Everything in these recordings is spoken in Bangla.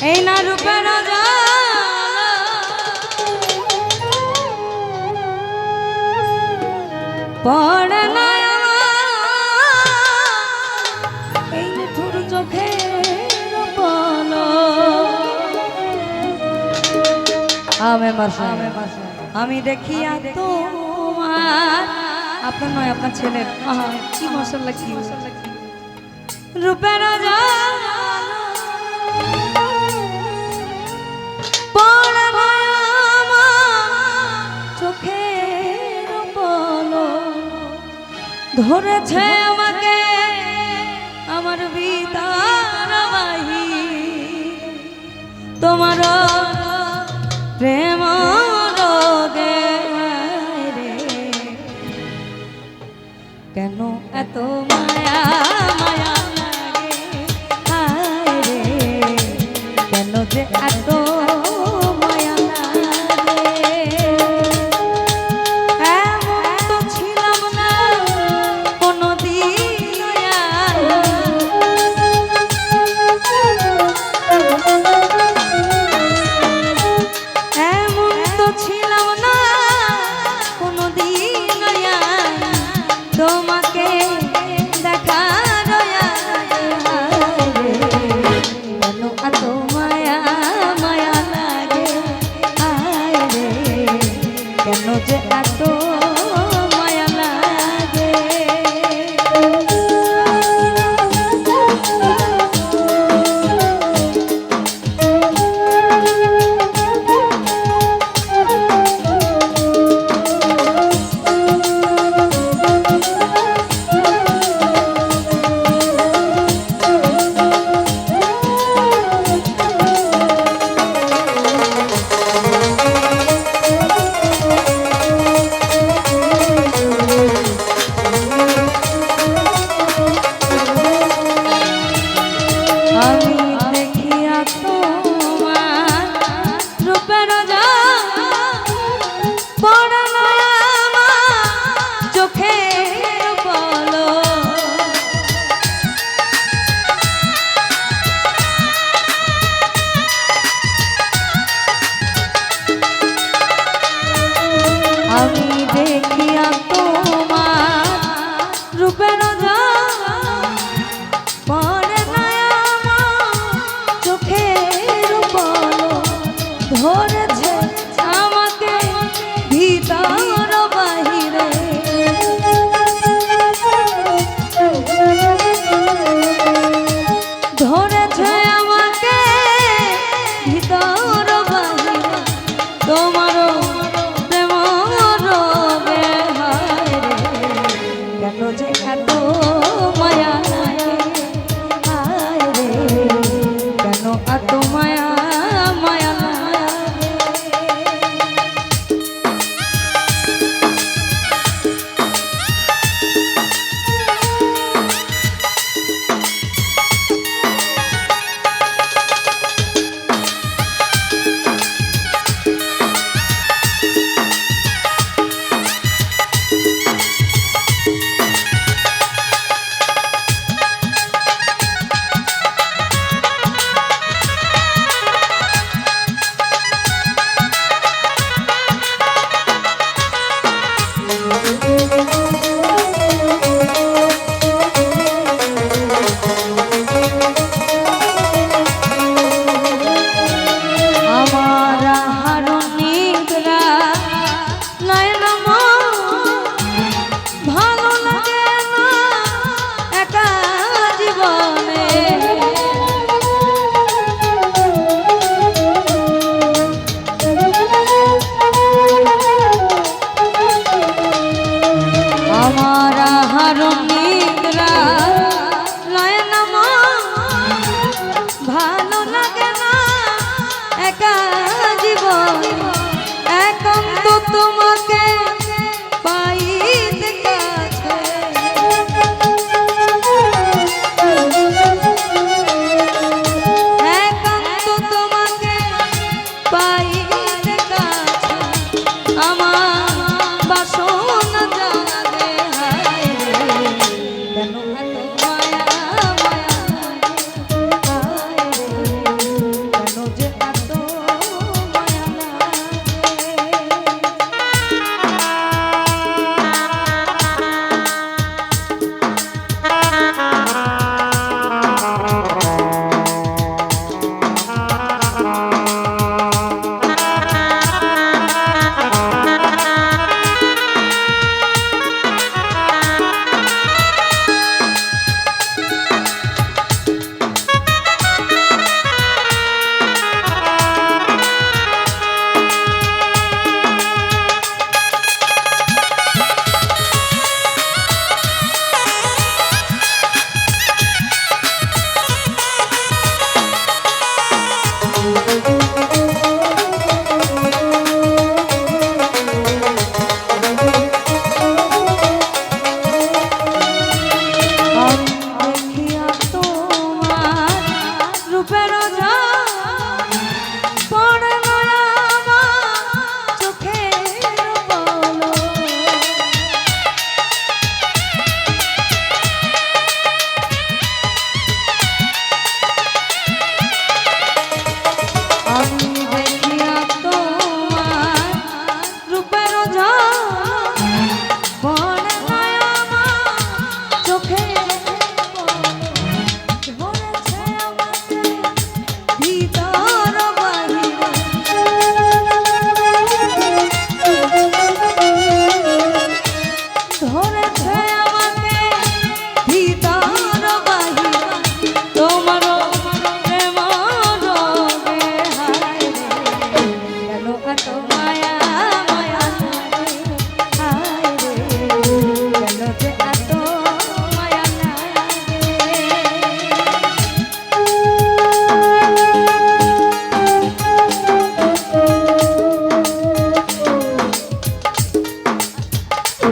এই না রূপের পড়ে না আমার। এই নিঠুর চোখের পলক। আমে মাসে আমি দেখি তোমার আপনার নয় আপনার ছেলের। আহা, কি মশলা কি রূপের জ্বালা। ধরেছে আমাকে আমার বিতার বাহি। তোমার প্রেম রোগে রে। কেন এত মায়া মায়া লাগে? রে, কেন যে এত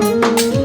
আমার